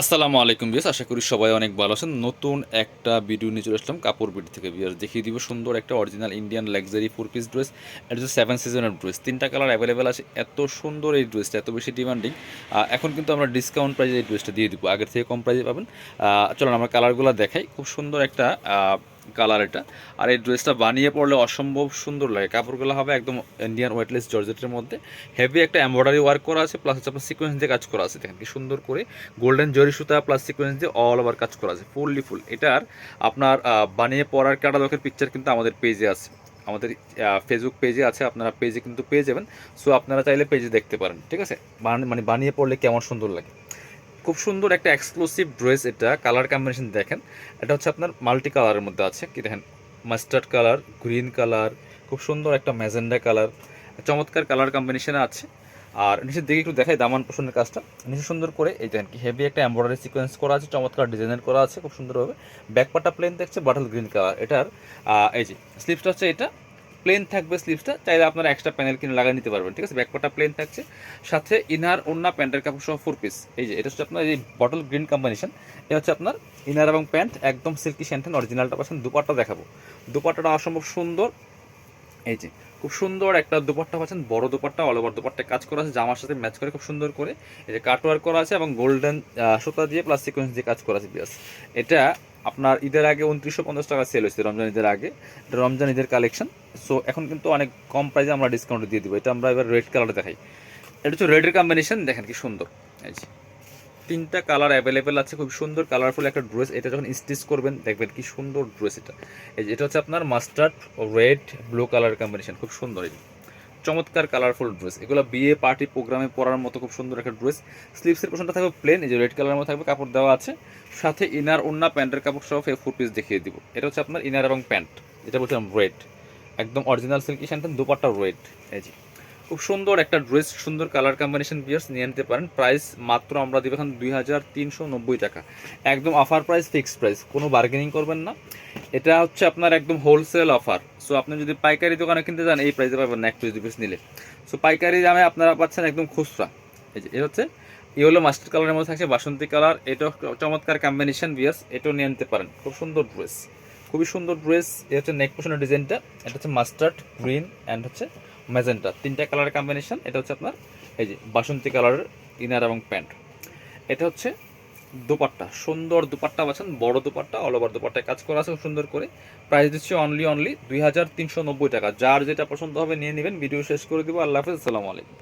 আসসালামু আলাইকুম বিয়াস আশা করি সবাই অনেক ভালো আছেন। নতুন একটা ভিডিও নিয়ে চলে আসলাম কাপড় বিডি থেকে বিয়াস দেখিয়ে দিব সুন্দর একটা original Indian luxury four piece dress এটা হচ্ছে সেভেন সিজনের ড্রেস তিনটা কালার অ্যাভেলেবেল আছে, এত সুন্দর এই ড্রেসটা এত বেশি ডিমান্ডিং এখন কিন্তু আমরা ডিসকাউন্ট প্রাইজে এই ড্রেসটা দিয়ে দিব, আগের থেকে কম প্রাইজে পাবেন। চলুন আমরা কালারগুলো দেখাই। খুব সুন্দর একটা কালার এটা। আর এই ড্রেসটা বানিয়ে পড়লে অসম্ভব সুন্দর লাগে। কাপড়গুলো হবে একদম ইন্ডিয়ান ওয়েটলেস জর্জেটের মধ্যে। হেভি একটা এমব্রয়ডারি ওয়ার্ক করা আছে প্লাস হচ্ছে আপনার সিকোয়েন্স দিয়ে কাজ করা আছে। দেখেন কি সুন্দর করে গোল্ডেন জরি সুতা প্লাস সিকোয়েন্স দিয়ে অল ওভার কাজ করা আছে ফুললি ফুল এটার আপনার বানিয়ে পড়ার ক্যাটালগের পিকচার কিন্তু আমাদের পেজে আছে। আমাদের ফেসবুক পেজে আছে, আপনারা পেজে কিন্তু পেয়ে যাবেন। সো আপনারা চাইলে পেজে দেখতে পারেন, ঠিক আছে? মানে বানিয়ে পড়লে কেমন সুন্দর লাগে। খুব সুন্দর একটা এক্সক্লুসিভ ড্রেস এটা কালার কম্বিনেশন দেখেন। এটা হচ্ছে আপনার মাল্টি কালারের মধ্যে আছে। কি দেখেন? মাস্টার্ড কালার গ্রিন কালার খুব সুন্দর একটা ম্যাজেন্ডা কালার চমৎকার কালার কম্বিনেশনে আছে। আর নিচের দিকে একটু দেখাই দামান পোষণের কাজটা। নিচে সুন্দর করে এই দেখেন কি হেভি একটা এমব্রয়ডারি সিকোয়েন্স করা আছে, চমৎকার ডিজাইনের করা আছে, খুব সুন্দরভাবে। ব্যাকপাটা প্লেন দেখছে বাটল গ্রিন কালার এটার এই যে স্লিপসটা হচ্ছে এটা। প্লেন থাকবে স্লিভসটা চাইলে আপনারা এক্সট্রা প্যানেল কিনে লাগিয়ে নিতে পারবেন, ঠিক আছে? ব্যাকপাটা প্লেন থাকছে। সাথে ইনার ওন্না প্যান্টের কাপড় সহ ফোর পিস এই যে, এটা হচ্ছে আপনার এই বটল গ্রিন কম্বিনেশন এটা হচ্ছে আপনার ইনার এবং প্যান্ট একদম সিল্কি স্যান্টেন অরিজিনালটা পাচ্ছেন দুপাটটা দেখাবো। দুপাটটা অসম্ভব সুন্দর। এই যে খুব সুন্দর একটা দুপাট্টা পাচ্ছেন, বড় দুপাট্টা অল ওভার দুপাট্টা কাজ করা আছে, জামার সাথে ম্যাচ করে খুব সুন্দর করে। এই যে কাটওয়ার্ক করা আছে এবং গোল্ডেন সুতা দিয়ে প্লাস সিকোয়েন্স দিয়ে কাজ করা আছে, বিয়াস। এটা আপনার ঈদের আগে উনত্রিশশো পঞ্চাশ টাকা সেল হয়েছে রমজান ঈদের আগে। এটা রমজান ঈদের কালেকশন সো এখন কিন্তু অনেক কম প্রাইসে আমরা ডিসকাউন্ট দিয়ে দিব। এটা আমরা এবার রেড কালারটা দেখাই। এটা হচ্ছে রেডের কম্বিনেশন দেখেন কি সুন্দর। এই তিনটা কালার অ্যাভেলেবেল আছে, খুব সুন্দর কালারফুল একটা ড্রেস এটা যখন স্টিচ করবেন দেখবেন কি সুন্দর ড্রেস এটা। এই এটা হচ্ছে আপনার mustard red blue colour combination খুব সুন্দর যে। চমৎকার কালারফুল ড্রেস এগুলো বিয়ে পার্টি প্রোগ্রামে পরার মতো খুব সুন্দর একটা ড্রেস স্লিভসের পোর্শনটা থাকবে প্লেন এই যে রেড কালারের মধ্যে থাকবে, কাপড় দেওয়া আছে। সাথে ইনার ওন্না প্যান্টের কাপড় সহ ফুট পিস দেখিয়ে দিব। এটা হচ্ছে আপনার ইনার এবং প্যান্ট যেটা বলছিলাম রেড একদম অরিজিনাল সিল্কি স্যান্টেন দুপাট্টা রেড এই যে। খুব সুন্দর একটা ড্রেস, সুন্দর কালার কম্বিনেশন বিয়ার্স নিয়ে নিতে পারেন। প্রাইস মাত্র আমরা দিব এখন দুই হাজার তিনশো নব্বই টাকা। একদম অফার প্রাইস ফিক্সড প্রাইস কোনো বার্গেনিং করবেন না। এটা হচ্ছে আপনার একদম হোলসেল অফার সো আপনি যদি পাইকারি দোকানে কিনতে যান, এই প্রাইসে পাবেন এক পিস দু পিস নিলে। সো পাইকারি দামে আপনারা পাচ্ছেন একদম খুচরা। এই যে, এ হচ্ছে এই হলো মাস্টার কালারের মধ্যে থাকছে, বাসন্তী কালার এটাও চমৎকার কম্বিনেশন বিয়ার্স, এটাও নিয়ে নিতে পারেন। খুব সুন্দর ড্রেস খুবই সুন্দর ড্রেস, এটা হচ্ছে নেক পোশনের ডিজাইনটা এটা হচ্ছে মাস্টার্ড গ্রিন অ্যান্ড হচ্ছে ম্যাজেন্টা তিনটা কালারের কম্বিনেশন এটা হচ্ছে আপনার এই যে বাসন্তী কালারের ইনার এবং প্যান্ট এটা হচ্ছে দুপাট্টা, সুন্দর দুপাট্টা পাচ্ছেন, বড় দুপাট্টা অল ওভার দুপাট্টায় কাজ করা আছে সুন্দর করে। প্রাইস দিচ্ছি অনলি অনলি দুই হাজার তিনশো নব্বই টাকা। যার যেটা পছন্দ হবে নিয়ে নেবেন। ভিডিও শেষ করে দিব। আল্লাহ হাফেজ, আসসালামু আলাইকুম।